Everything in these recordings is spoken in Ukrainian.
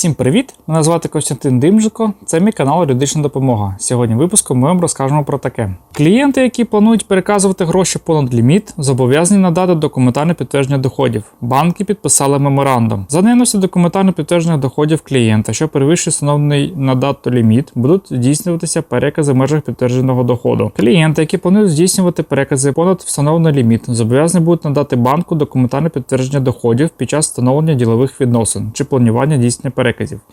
Всім привіт! Мене звати Костянтин Димжико. Це мій канал Юридична допомога. Сьогодні випуском ми вам розкажемо про таке. Клієнти, які планують переказувати гроші понад ліміт, зобов'язані надати документальне підтвердження доходів. Банки підписали меморандум. За наявності документально підтверджених доходів клієнта, що перевищує встановлений на дату ліміт, будуть здійснюватися перекази в межах підтвердженого доходу. Клієнти, які планують здійснювати перекази понад встановлений ліміт, зобов'язані будуть надати банку документальне підтвердження доходів під час встановлення ділових відносин чи планування дійснення переказів.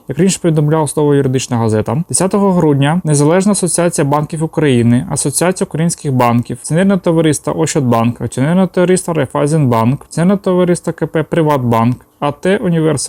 Як раніше повідомляв слово юридична газета, 10 грудня Незалежна асоціація банків України, Асоціація українських банків, акціонерне товариство Ощадбанк, акціонерне товариство Райфайзенбанк, акціонерне товариство КП Приватбанк. АТ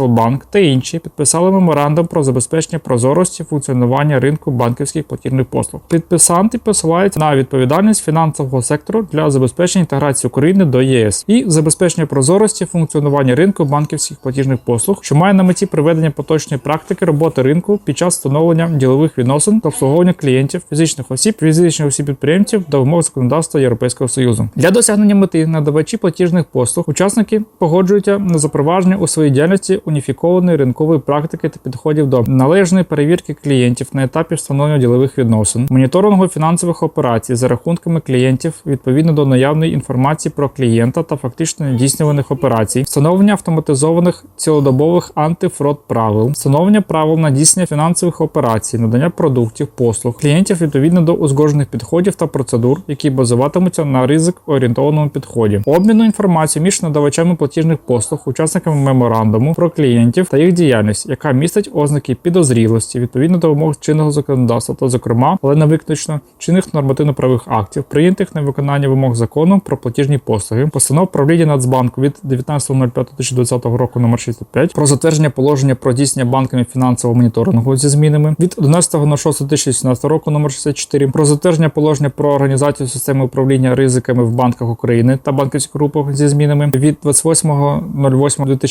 Банк та інші підписали меморандум про забезпечення прозорості функціонування ринку банківських платіжних послуг. Підписанти посилаються на відповідальність фінансового сектору для забезпечення інтеграції України до ЄС і забезпечення прозорості функціонування ринку банківських платіжних послуг, що має на меті приведення поточної практики роботи ринку під час встановлення ділових відносин та обслуговування клієнтів, фізичних осіб, фізичних осіб підприємців до вимог законодавства Європейського союзу. Для досягнення мети надавачі платіжних послуг учасники погоджуються на запровадження у своїй діяльності уніфікованої ринкової практики та підходів до належної перевірки клієнтів на етапі встановлення ділових відносин, моніторингу фінансових операцій за рахунками клієнтів відповідно до наявної інформації про клієнта та фактично здійснюваних операцій, встановлення автоматизованих цілодобових антифрод правил, встановлення правил на здійснення фінансових операцій, надання продуктів, послуг клієнтів відповідно до узгоджених підходів та процедур, які базуватимуться на ризик орієнтованому підході, обміну інформацією між надавачами платіжних послуг, учасниками меморандуму про клієнтів та їх діяльність, яка містить ознаки підозрілості відповідно до вимог чинного законодавства, та, зокрема, але не виключно чинних нормативно-правових актів, прийнятих на виконання вимог закону про платіжні послуги, постанов правління Нацбанку від 19.05.2020 року номер 65 про затвердження положення про здійснення банками фінансового моніторингу зі змінами від 11.06.2018 року номер 64 про затвердження положення про організацію системи управління ризиками в банках України та банківських групах зі змінами від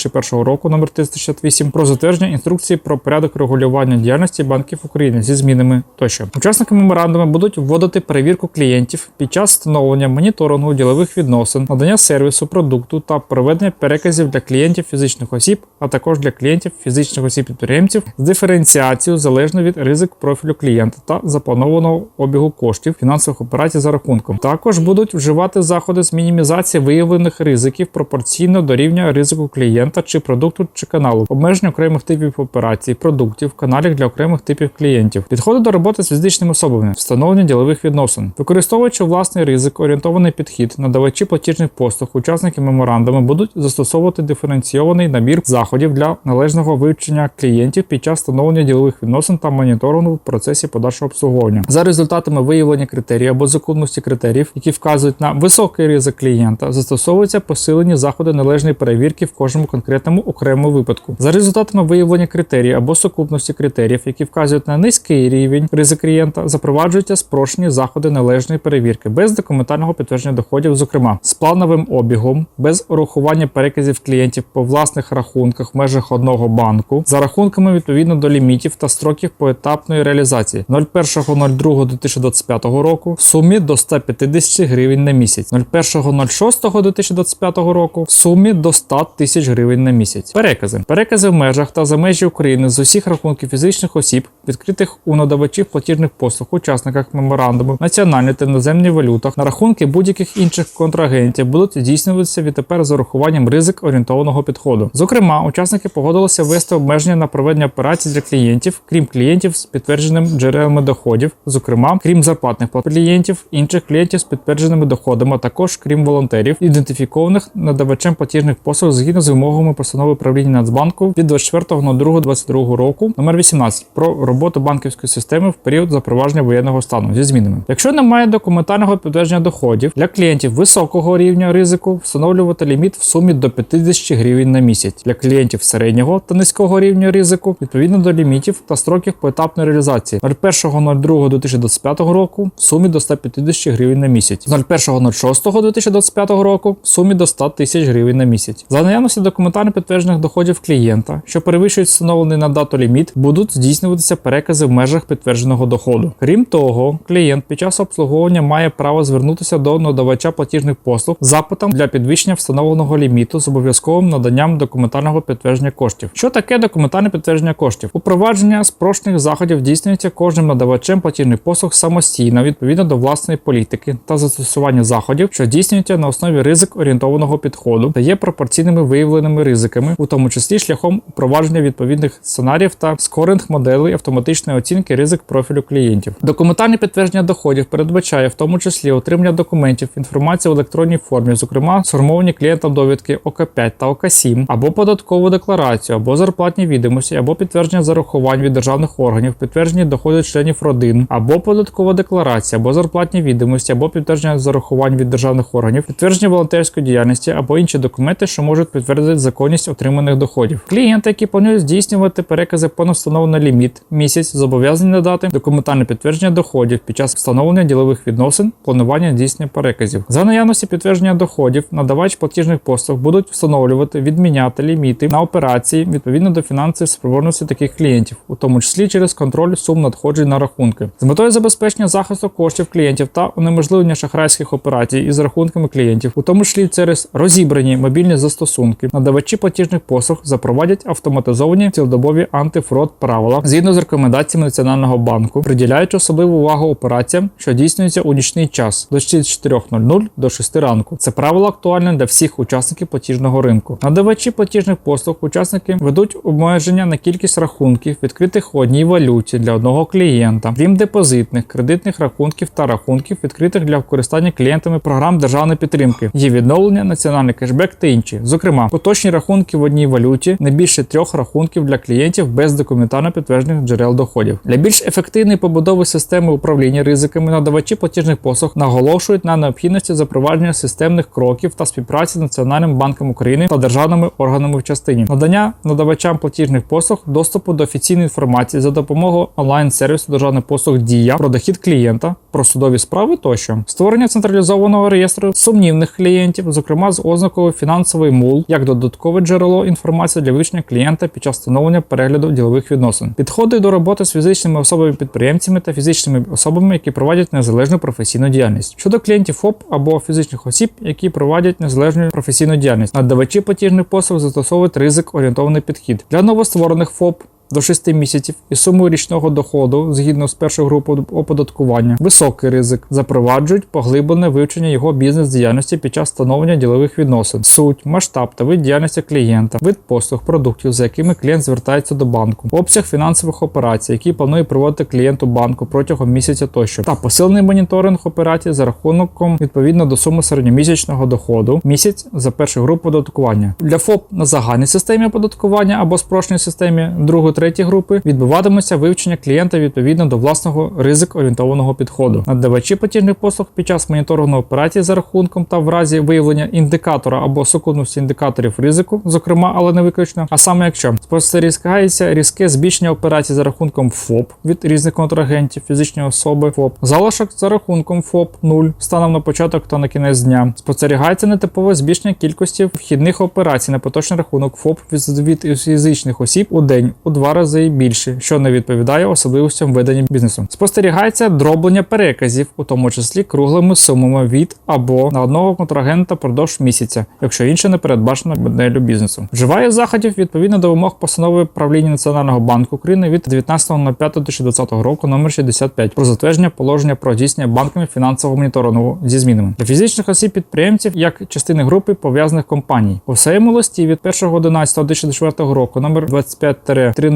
28.08.2001 року номер 368 про затвердження інструкції про порядок регулювання діяльності банків України зі змінами тощо. Учасники меморандуму будуть вводити перевірку клієнтів під час встановлення моніторингу ділових відносин, надання сервісу, продукту та проведення переказів для клієнтів фізичних осіб, а також для клієнтів фізичних осіб підприємців з диференціацією залежно від ризик профілю клієнта та запланованого обігу коштів фінансових операцій за рахунком. Також будуть вживати заходи з мінімізації виявлених ризиків пропорційно до рівня ризику клієнта чи продукту чи каналу, обмеження окремих типів операцій, продуктів, каналів для окремих типів клієнтів, підходи до роботи з фізичними особами, встановлення ділових відносин, використовуючи власний ризик, орієнтований підхід, надавачі платіжних послуг, учасники меморандуму будуть застосовувати диференційований набір заходів для належного вивчення клієнтів під час встановлення ділових відносин та моніторингу в процесі подальшого обслуговування. За результатами виявлення критеріїв або законності критеріїв, які вказують на високий ризик клієнта, застосовуються посилені заходи належної перевірки в кожному конкретному окремому випадку. За результатами виявлення критеріїв або сукупності критеріїв, які вказують на низький рівень ризик клієнта, запроваджуються спрощені заходи належної перевірки без документального підтвердження доходів, зокрема з плановим обігом, без урахування переказів клієнтів по власних рахунках в межах одного банку, за рахунками відповідно до лімітів та строків поетапної реалізації 01.02.2025 року в сумі до 150 гривень на місяць, 01.06.2025 року в сумі до 100 тисяч гривень на місяць. Перекази. Перекази в межах та за межі України з усіх рахунків фізичних осіб, відкритих у надавачів платіжних послуг, учасниках меморандуму, національних та іноземних валютах на рахунки будь-яких інших контрагентів будуть здійснюватися відтепер з урахуванням ризик орієнтованого підходу. Зокрема, учасники погодилися ввести обмеження на проведення операцій для клієнтів, крім клієнтів з підтвердженими джерелами доходів, зокрема, крім зарплатних плат клієнтів, інших клієнтів з підтвердженими доходами, а також крім волонтерів, ідентифікованих надавачем платіжних послуг згідно з вимогами постанови правління Нацбанку від 24.02.22 року номер 18 про роботу банківської системи в період запровадження воєнного стану зі змінами. Якщо немає документального підтвердження доходів для клієнтів високого рівня ризику, встановлювати ліміт в сумі до 50 гривень на місяць для клієнтів середнього та низького рівня ризику відповідно до лімітів та строків поетапної реалізації 01.02.2025 року в сумі до 150 гривень на місяць, 01.06.2025 року в сумі до 100 тисяч гривень на місяць. За наявності документального документально підтверджених доходів клієнта, що перевищують встановлений на дату ліміт, будуть здійснюватися перекази в межах підтвердженого доходу. Крім того, клієнт під час обслуговування має право звернутися до надавача платіжних послуг запитом для підвищення встановленого ліміту з обов'язковим наданням документального підтвердження коштів. Що таке документальне підтвердження коштів? Упровадження спрощених заходів здійснюється кожним надавачем платіжних послуг самостійно відповідно до власної політики та застосування заходів, що здійснюються на основі ризик орієнтованого підходу та є пропорційними виявленими ризиками, у тому числі шляхом впровадження відповідних сценаріїв та скоринг моделей автоматичної оцінки ризик профілю клієнтів. Документальне підтвердження доходів передбачає в тому числі отримання документів, інформації в електронній формі, зокрема сформовані клієнтам довідки ОК5 та ОК7, або податкову декларацію, або зарплатні відомості, або підтвердження зарахувань від державних органів, підтвердження доходів членів родин, або податкова декларація, або зарплатні відомості, або підтвердження зарахувань від державних органів, підтвердження волонтерської діяльності або інші документи, що можуть підтвердити законність отриманих доходів. Клієнти, які планують здійснювати перекази понад встановлений ліміт місяць, зобов'язані надати документальне підтвердження доходів під час встановлення ділових відносин, планування здійснення переказів. За наявності підтвердження доходів, надавач платіжних послуг будуть встановлювати, відміняти ліміти на операції відповідно до фінансової спроможності таких клієнтів, у тому числі через контроль сум надходжень на рахунки, з метою забезпечення захисту коштів клієнтів та унеможливлення шахрайських операцій із рахунками клієнтів, у тому числі через розібрані мобільні застосунки, надавачі платіжних послуг запровадять автоматизовані цілодобові антифрод правила згідно з рекомендаціями Національного банку, приділяючи особливу увагу операціям, що дійснюються у нічний час до 4.00 до 6 ранку. Це правило актуальне для всіх учасників платіжного ринку. Надавачі платіжних послуг, учасники ведуть обмеження на кількість рахунків, відкритих у одній валюті для одного клієнта, крім депозитних, кредитних рахунків та рахунків, відкритих для використання клієнтами програм державної підтримки, є відновлення, національний кешбек та інші. Зокрема, поточні рахунки в одній валюті, не більше трьох рахунків для клієнтів без документально підтверджених джерел доходів. Для більш ефективної побудови системи управління ризиками надавачі платіжних послуг наголошують на необхідності запровадження системних кроків та співпраці з Національним банком України та державними органами в частині надання надавачам платіжних послуг доступу до офіційної інформації за допомогою онлайн-сервісу державних послуг Дія про дохід клієнта, про судові справи тощо, створення централізованого реєстру сумнівних клієнтів, зокрема з ознакою фінансовий мул, як додаткове джерело інформації для вивчення клієнта під час встановлення перегляду ділових відносин, підходи до роботи з фізичними особами-підприємцями та фізичними особами, які проводять незалежну професійну діяльність щодо клієнтів ФОП або фізичних осіб, які проводять незалежну професійну діяльність. Надавачі платіжних послуг застосовують ризик орієнтований підхід для новостворених ФОП до 6 місяців і сумою річного доходу згідно з першою групою оподаткування, високий ризик запроваджують поглиблене вивчення його бізнес-діяльності під час встановлення ділових відносин, суть, масштаб та вид діяльності клієнта, вид послуг, продуктів, за якими клієнт звертається до банку, обсяг фінансових операцій, які планує проводити клієнту банку протягом місяця тощо, та посилений моніторинг операцій за рахунком відповідно до суми середньомісячного доходу місяць за першу групу оподаткування. Для ФОП на загальній системі оподаткування або спрощеній системі другої третій групи відбуватиметься вивчення клієнта відповідно до власного ризик орієнтованого підходу. Надавачі платіжних послуг під час моніторингу операції за рахунком та в разі виявлення індикатора або сукупності індикаторів ризику, зокрема, але не виключно. А саме якщо спостерігається різке збільшення операцій за рахунком ФОП від різних контрагентів, фізичної особи ФОП, залишок за рахунком ФОП 0 станом на початок та на кінець дня. Спостерігається нетипове збільшення кількості вхідних операцій на поточний рахунок ФОП від фізичних осіб у день у два рази і більше, що не відповідає особливостям ведення бізнесу. Спостерігається дроблення переказів, у тому числі круглими сумами від або на одного контрагента продовж місяця, якщо інше не передбачено моделлю бізнесу. Вживає заходів відповідно до вимог постанови правління Національного банку України від 19.05.2020 року номер 65 про затвердження положення про здійснення банками фінансового моніторингу зі змінами для фізичних осіб підприємців як частини групи пов'язаних компаній. У своєму листі від 1.11.2024 року номер 25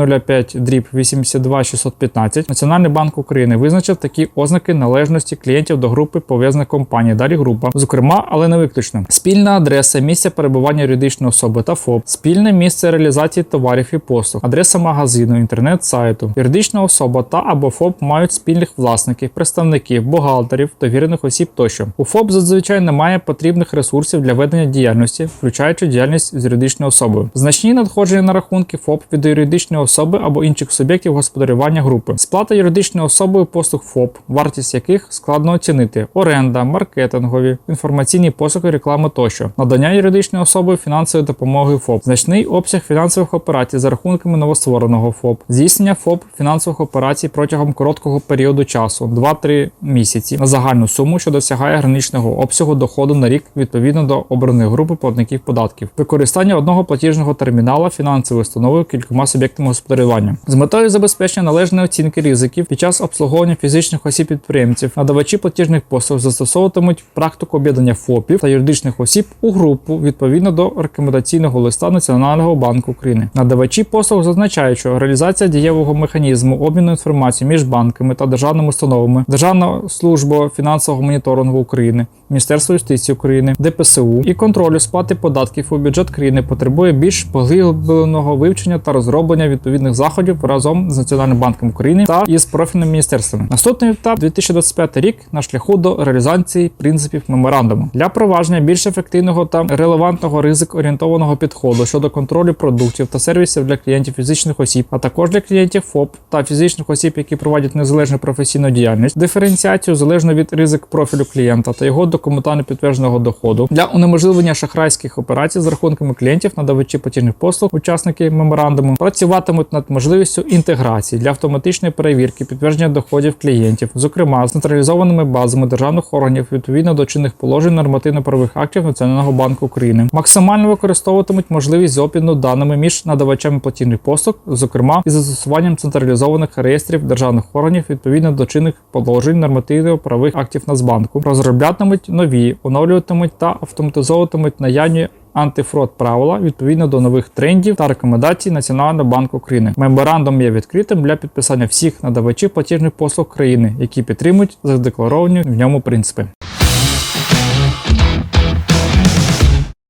305 дріб 82 615 Національний банк України визначив такі ознаки належності клієнтів до групи пов'язаних компаній. Далі група, зокрема, але не виключно. Спільна адреса, місця перебування юридичної особи та ФОП, спільне місце реалізації товарів і послуг, адреса магазину, інтернет-сайту, юридична особа та або ФОП мають спільних власників, представників, бухгалтерів, довірених осіб тощо. У ФОП зазвичай немає потрібних ресурсів для ведення діяльності, включаючи діяльність з юридичною особою. Значні надходження на рахунки ФОП від юридичної особи особи або інших суб'єктів господарювання групи. Сплата юридичною особою послуг ФОП, вартість яких складно оцінити: оренда, маркетингові, інформаційні послуги, реклами тощо, надання юридичною особою фінансової допомоги ФОП, значний обсяг фінансових операцій за рахунками новоствореного ФОП, здійснення ФОП фінансових операцій протягом короткого періоду часу 2-3 місяці. На загальну суму, що досягає граничного обсягу доходу на рік відповідно до обраної групи платників податків, використання одного платіжного термінала фінансової установи кількома суб'єктами господарювання з метою забезпечення належної оцінки ризиків під час обслуговування фізичних осіб підприємців, надавачі платіжних послуг застосовуватимуть практику об'єднання ФОПів та юридичних осіб у групу відповідно до рекомендаційного листа Національного банку України. Надавачі послуг зазначають, що реалізація дієвого механізму обміну інформацією між банками та державними установами, Державна служба фінансового моніторингу України, Міністерство юстиції України, ДПСУ і контролю сплати податків у бюджет країни потребує більш поглибленого вивчення та розроблення відповідних заходів разом з Національним банком України та із профільними міністерствами. Наступний етап 2025 рік на шляху до реалізації принципів меморандуму для провадження більш ефективного та релевантного ризик орієнтованого підходу щодо контролю продуктів та сервісів для клієнтів фізичних осіб, а також для клієнтів ФОП та фізичних осіб, які проводять незалежну професійну діяльність, диференціацію залежно від ризик профілю клієнта та його документально підтвердженого доходу для унеможливлення шахрайських операцій з рахунками клієнтів, надавачі платіжних послуг, учасники меморандуму працюватимуть над можливістю інтеграції для автоматичної перевірки підтвердження доходів клієнтів, зокрема з централізованими базами державних органів відповідно до чинних положень нормативно-правових актів Національного банку України. Максимально використовуватимуть можливість обміну даними між надавачами платіжних послуг, зокрема із застосуванням централізованих реєстрів державних органів відповідно до чинних положень нормативно-правових актів Нацбанку, розроблятимуть нові, оновлюватимуть та автоматизовуватимуть наявні антифрод правила відповідно до нових трендів та рекомендацій Національного банку України. Меморандум є відкритим для підписання всіх надавачів платіжних послуг країни, які підтримують задекларовані в ньому принципи.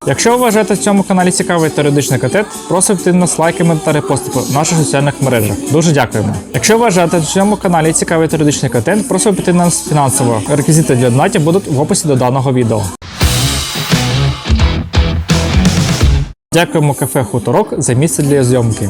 Якщо ви вважаєте в цьому каналі цікавий теоретичний контент, просимо підтримати нас лайками та репостами в наших соціальних мережах. Дуже дякуємо. Якщо ви вважаєте в цьому каналі цікавий теоретичний контент, просимо піти нас фінансово. Реквізити для донатів будуть в описі до даного відео. Дякуємо кафе Хуторок за місце для зйомки.